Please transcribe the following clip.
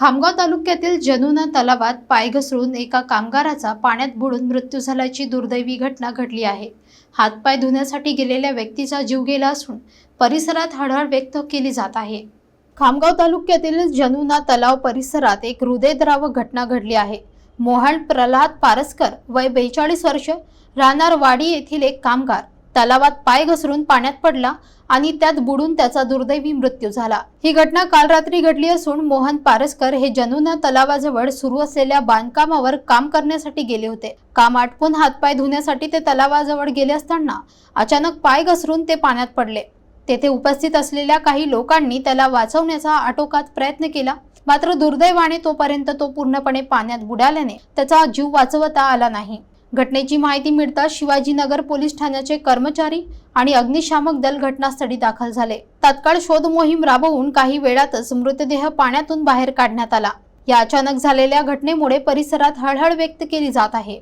खामगाव तालुक्यातील जनुना तलावात पाय घसरून एका कामगाराचा पाण्यात बुडून मृत्यू झाल्याची दुर्दैवी घटना घडली आहे. हातपाय धुण्यासाठी गेलेल्या व्यक्तीचा जीव गेला असून परिसरात हळहळ व्यक्त केली जात आहे. खामगाव तालुक्यातील जनुना तलाव परिसरात एक हृदयद्रावक घटना घडली आहे. मोहन प्रल्हाद पारसकर वय बेचाळीस वर्ष राहणार वाडी येथील एक कामगार तलावात पाय घसरून पाण्यात पडला आणि त्यात बुडून त्याचा दुर्दैवी मृत्यू झाला. ही घटना काल रात्री घडली असून मोहन पारसकर हे जनुना तलावाजवळ सुरू असलेल्या बांधकामावर काम करण्यासाठी गेले होते. काम आटपून हातपाय धुण्यासाठी ते तलावाजवळ गेले असताना अचानक पाय घसरून ते पाण्यात पडले. तेथे उपस्थित असलेल्या काही लोकांनी त्याला वाचवण्याचा आटोकात प्रयत्न केला. मात्र दुर्दैवाने तोपर्यंत तो पूर्णपणे पाण्यात बुडाल्याने त्याचा जीव वाचवता आला नाही. घटनेची माहिती मिळताच शिवाजीनगर पोलीस ठाण्याचे कर्मचारी आणि अग्निशामक दल घटनास्थळी दाखल झाले. तात्काळ शोध मोहीम राबवून काही वेळातच मृतदेह पाण्यातून बाहेर काढण्यात आला. या अचानक झालेल्या घटनेमुळे परिसरात हळहळ व्यक्त केली जात आहे.